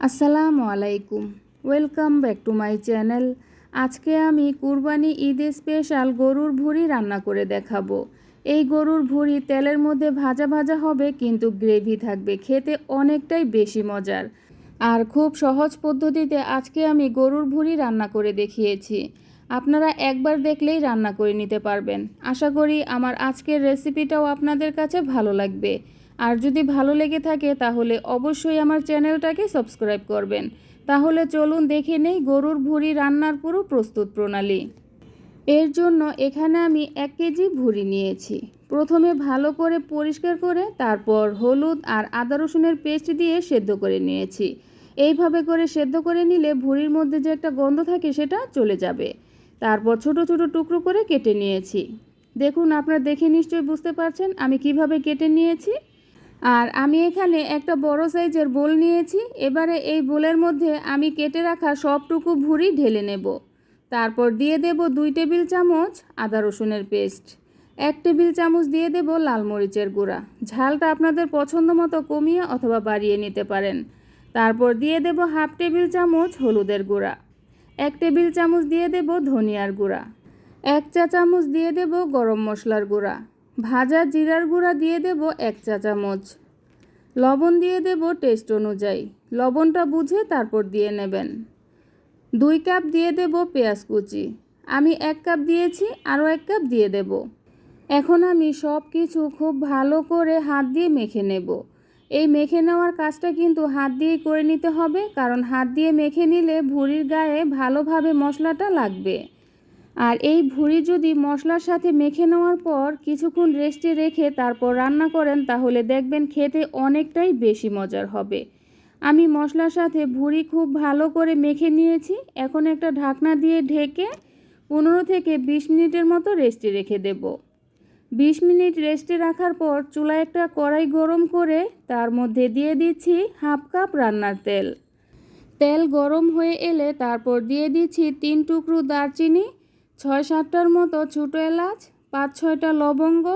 আসসালামু আলাইকুম। Welcome back to my channel আজকে আমি কুরবানি ঈদে স্পেশাল গরুর ভুঁড়ি রান্না করে দেখাবো। এই গরুর ভুঁড়ি তেলের মধ্যে ভাজা ভাজা হবে, কিন্তু গ্রেভি থাকবে, খেতে অনেকটাই বেশি মজার। আর খুব সহজ পদ্ধতিতে আজকে আমি গরুর ভুঁড়ি রান্না করে দেখিয়েছি। আপনারা একবার দেখলেই রান্না করে নিতে পারবেন। আশা করি আমার আজকের রেসিপিটাও আপনাদের কাছে ভালো লাগবে। আর যদি ভালো লেগে থাকে তাহলে অবশ্যই আমার চ্যানেলটাকে সাবস্ক্রাইব করবেন। তাহলে চলুন দেখে নেই গরুর ভুঁড়ি রান্নার পুরো প্রস্তুত প্রণালী। এর জন্য এখানে আমি এক কেজি ভুঁড়ি নিয়েছি। প্রথমে ভালো করে পরিষ্কার করে তারপর হলুদ আর আদা রসুনের পেস্ট দিয়ে সেদ্ধ করে নিয়েছি। এইভাবে করে সেদ্ধ করে নিলে ভুঁড়ির মধ্যে যে একটা গন্ধ থাকে সেটা চলে যাবে। তারপর ছোট ছোট টুকরো করে কেটে নিয়েছি। দেখুন, আপনারা দেখে নিশ্চয়ই বুঝতে পারছেন আমি কীভাবে কেটে নিয়েছি। আর আমি এখানে একটা বড় সাইজের বোল নিয়েছি। এবারে এই বোলের মধ্যে আমি কেটে রাখা সবটুকু ভুঁড়ি ঢেলে নেব। তারপর দিয়ে দেব দুই টেবিল চামচ আদা রসুনের পেস্ট। এক টেবিল চামচ দিয়ে দেব লাল মরিচের গুঁড়া। ঝালটা আপনাদের পছন্দ মতো কমিয়ে অথবা বাড়িয়ে নিতে পারেন। তারপর দিয়ে দেব হাফ টেবিল চামচ হলুদের গুঁড়া। এক টেবিল চামচ দিয়ে দেব ধনিয়ার গুঁড়া। এক চা চামচ দিয়ে দেব গরম মশলার গুঁড়া। ভাজা জিরার গুঁড়া দিয়ে দেব এক চা চামচ লবণ দিয়ে দেব টেস্ট অনুযায়ী। লবণটা বুঝে তারপর দিয়ে নেবেন। দুই কাপ দিয়ে দেব পেঁয়াজ কুচি। আমি এক কাপ দিয়েছি, আরও এক কাপ দিয়ে দেব। এখন আমি সব কিছু খুব ভালো করে হাত দিয়ে মেখে নেব। এই মেখে নেওয়ার কাজটা কিন্তু হাত দিয়েই করে নিতে হবে, কারণ হাত দিয়ে মেখে নিলে ভুঁড়ির গায়ে ভালোভাবে মশলাটা লাগবে। আর এই ভুঁড়ি যদি মশলার সাথে মেখে নেওয়ার পর কিছুক্ষণ রেস্টে রেখে তারপর রান্না করেন, তাহলে দেখবেন খেতে অনেকটাই বেশি মজার হবে। আমি মশলার সাথে ভুঁড়ি খুব ভালো করে মেখে নিয়েছি। এখন একটা ঢাকনা দিয়ে ঢেকে পনেরো থেকে বিশ মিনিটের মতো রেস্টে রেখে দেব। বিশ মিনিট রেস্টে রাখার পর চুলায় একটা কড়াই গরম করে তার মধ্যে দিয়ে দিচ্ছি হাফ কাপ রান্নার তেল। তেল গরম হয়ে এলে তারপর দিয়ে দিচ্ছি তিন টুকরো দারচিনি ছয় সাতটার মতো ছোটো এলাচ, পাঁচ ছয়টা লবঙ্গ,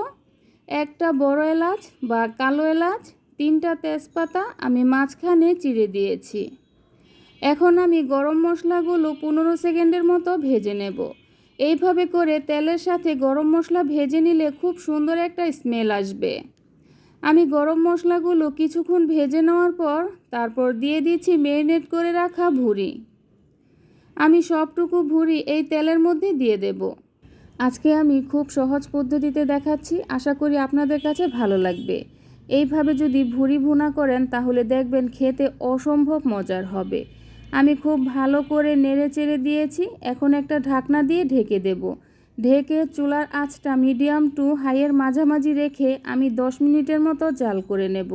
একটা বড় এলাচ বা কালো এলাচ, তিনটা তেজপাতা আমি মাঝখানে চিড়ে দিয়েছি। এখন আমি গরম মশলাগুলো পনেরো সেকেন্ডের মতো ভেজে নেব। এইভাবে করে তেলের সাথে গরম মশলা ভেজে নিলে খুব সুন্দর একটা স্মেল আসবে। আমি গরম মশলাগুলো কিছুক্ষণ ভেজে নেওয়ার পর তারপর দিয়ে দিচ্ছি মেরিনেট করে রাখা ভুঁড়ি। আমি সবটুকু ভুঁড়ি এই তেলের মধ্যে দিয়ে দেব। আজকে আমি খুব সহজ পদ্ধতিতে দেখাচ্ছি, আশা করি আপনাদের কাছে ভালো লাগবে। এইভাবে যদি ভুঁড়ি ভুনা করেন, তাহলে দেখবেন খেতে অসম্ভব মজার হবে। আমি খুব ভালো করে নেড়ে চেড়ে দিয়েছি, এখন একটা ঢাকনা দিয়ে ঢেকে দেব। ঢেকে চুলার আঁচটা মিডিয়াম টু হাইয়ের মাঝামাঝি রেখে আমি দশ মিনিটের মতো জাল করে নেব।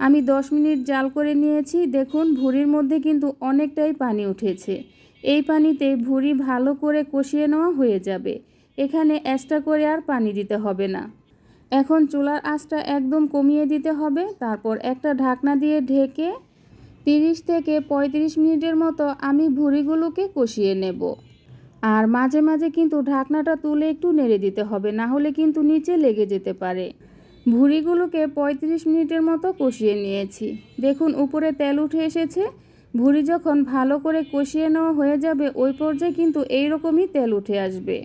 আমি দশ মিনিট জাল করে নিয়েছি। দেখুন, ভুঁড়ির মধ্যে কিন্তু অনেকটাই পানি উঠেছে। এই পানিতে ভুঁড়ি ভালো করে কষিয়ে নেওয়া হয়ে যাবে। এখানে এক্সট্রা করে আর পানি দিতে হবে না। এখন চুলার আঁচটা একদম কমিয়ে দিতে হবে। তারপর একটা ঢাকনা দিয়ে ঢেকে তিরিশ থেকে পঁয়ত্রিশ মিনিটের মতো আমি ভুঁড়িগুলোকে কষিয়ে নেব। আর মাঝে মাঝে কিন্তু ঢাকনাটা তুলে একটু নেড়ে দিতে হবে, না হলে কিন্তু নিচে লেগে যেতে পারে। ভুঁড়িগুলোকে পঁয়ত্রিশ মিনিটের মতো কষিয়ে নিয়েছি। দেখুন, উপরে তেল উঠে এসেছে। ভুঁড়ি যখন ভালো করে কষিয়ে নেওয়া হয়ে যাবে, ওই পর্যায়ে কিন্তু এই রকমই তেল উঠে আসবে।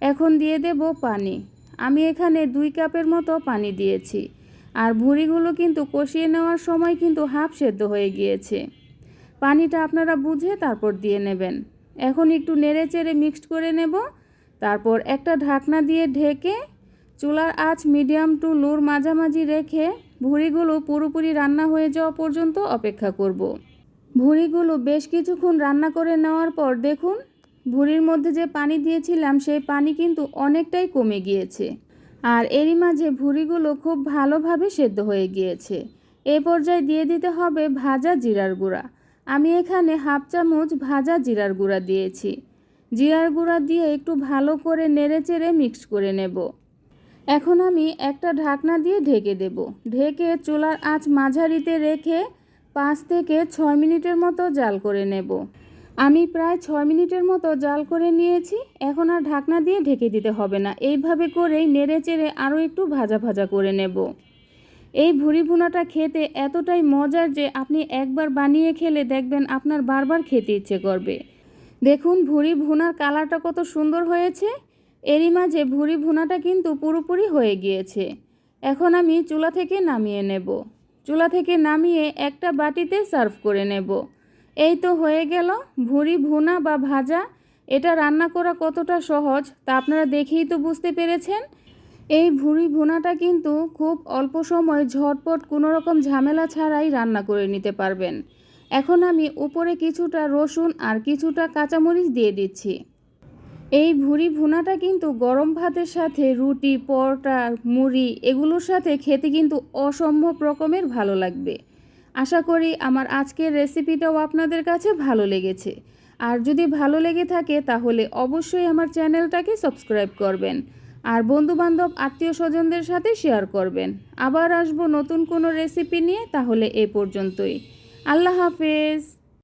এখন দিয়ে দেব পানি। আমি এখানে দুই কাপের মতো পানি দিয়েছি। আর ভুঁড়িগুলো কিন্তু কষিয়ে নেওয়ার সময় কিন্তু হাফ সেদ্ধ হয়ে গিয়েছে। পানিটা আপনারা বুঝে তারপর দিয়ে নেবেন। এখন একটু নেড়ে চেড়ে মিক্সড করে নেব। তারপর একটা ঢাকনা দিয়ে ঢেকে চুলার আঁচ মিডিয়াম টু লোর মাঝামাঝি রেখে ভুঁড়িগুলো পুরোপুরি রান্না হয়ে যাওয়া পর্যন্ত অপেক্ষা করব। ভুঁড়িগুলো বেশ কিছুক্ষণ রান্না করে নেওয়ার পর দেখুন, ভুঁড়ির মধ্যে যে পানি দিয়েছিলাম সেই পানি কিন্তু অনেকটাই কমে গিয়েছে। আর এরই মাঝে ভুঁড়িগুলো খুব ভালোভাবে সেদ্ধ হয়ে গিয়েছে। এ পর্যায়ে দিয়ে দিতে হবে ভাজা জিরার গুঁড়া। আমি এখানে হাফ চামচ ভাজা জিরার গুঁড়া দিয়েছি। জিরার গুঁড়া দিয়ে একটু ভালো করে নেড়ে চেড়ে মিক্স করে নেব। এখন আমি একটা ঢাকনা দিয়ে ঢেকে দেব। ঢেকে চুলার আঁচ মাঝারিতে রেখে পাঁচ থেকে ছয় মিনিটের মতো জাল করে নেব। আমি প্রায় ছয় মিনিটের মতো জাল করে নিয়েছি, এখন আর ঢাকনা দিয়ে ঢেকে দিতে হবে না। এইভাবে করেই নেড়ে চেড়ে আরও একটু ভাজা ভাজা করে নেব। এই ভুড়ি ভুনাটা খেতে এতটাই মজার যে আপনি একবার বানিয়ে খেলে দেখবেন আপনার বারবার খেতে ইচ্ছে করবে। দেখুন ভুড়ি ভুনার কালারটা কত সুন্দর হয়েছে। এরই মাঝে ভুড়ি ভুনাটা কিন্তু পুরোপুরি হয়ে গিয়েছে। এখন আমি চুলা থেকে নামিয়ে নেব। চুলা থেকে নামিয়ে একটা বাটিতে সার্ভ করে নেব। এই তো হয়ে গেল ভুড়ি ভুনা বা ভাজা। এটা রান্না করা কতটা সহজ তা আপনারা দেখেই তো বুঝতে পেরেছেন। এই ভুড়ি ভুনাটা কিন্তু খুব অল্প সময় ঝটপট কোনো রকম ঝামেলা ছাড়াই রান্না করে নিতে পারবেন। এখন আমি উপরে কিছুটা রসুন আর কিছুটা কাঁচামরিচ দিয়ে দিচ্ছি। এই ভুড়ি ভুনাটা কিন্তু গরম ভাতের সাথে রুটি, পরোটা, মুড়ি এগুলোর সাথে খেতে কিন্তু অসম্ভব রকমের ভালো লাগবে। আশা করি আমার আজকের রেসিপিটাও আপনাদের কাছে ভালো লেগেছে। আর যদি ভালো লেগে থাকে তাহলে অবশ্যই আমার চ্যানেলটাকে সাবস্ক্রাইব করবেন। আর বন্ধুবান্ধব আত্মীয় স্বজনদের সাথে শেয়ার করবেন। আবার আসব নতুন কোনো রেসিপি নিয়ে তাহলে এ পর্যন্তই। আল্লাহ হাফেজ।